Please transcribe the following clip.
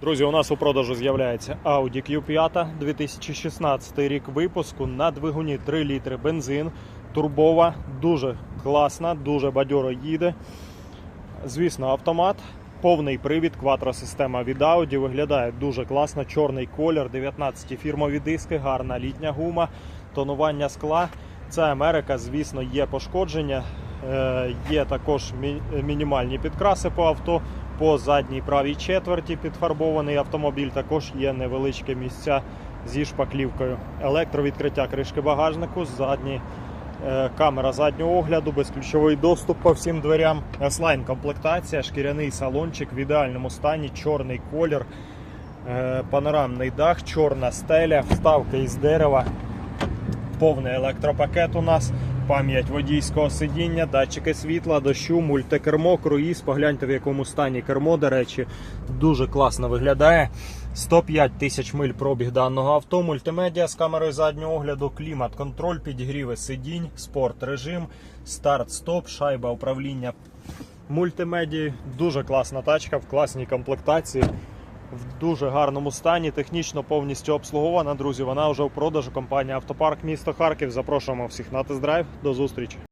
Друзі, у нас у продажу з'являється Audi Q5 2016 рік випуску на двигуні 3 літри бензин. Турбова, дуже класна, дуже бадьоро їде. Звісно, автомат, повний привід, квадросистема від Audi. Виглядає дуже класно. Чорний колір, 19 фірмові диски, гарна літня гума, тонування скла. Це Америка, звісно, є пошкодження. Е, Є також мінімальні підкраси по авто. По задній правій четверті підфарбований автомобіль. Також є невеличкі місця зі шпаклівкою. Електровідкриття кришки багажнику, задні е, камера заднього огляду, безключовий доступ по всім дверям. S-Line комплектація, шкіряний салончик в ідеальному стані, чорний колір, е, панорамний дах, чорна стеля, вставки із дерева, повний електропакет у нас. Пам'ять водійського сидіння, датчики світла, дощу, мультикермо, круїз. Погляньте, в якому стані кермо, до речі, дуже класно виглядає. 105 тисяч миль пробіг даного авто, мультимедіа з камерою заднього огляду, клімат, контроль, підігріви сидінь, спорт режим, старт, стоп, шайба управління мультимедії. Дуже класна тачка в класній комплектації. В дуже гарному стані, технічно повністю обслугована. Друзі, вона вже в продажу. Компанія Автопарк місто Харків. Запрошуємо всіх на тест-драйв. До зустрічі.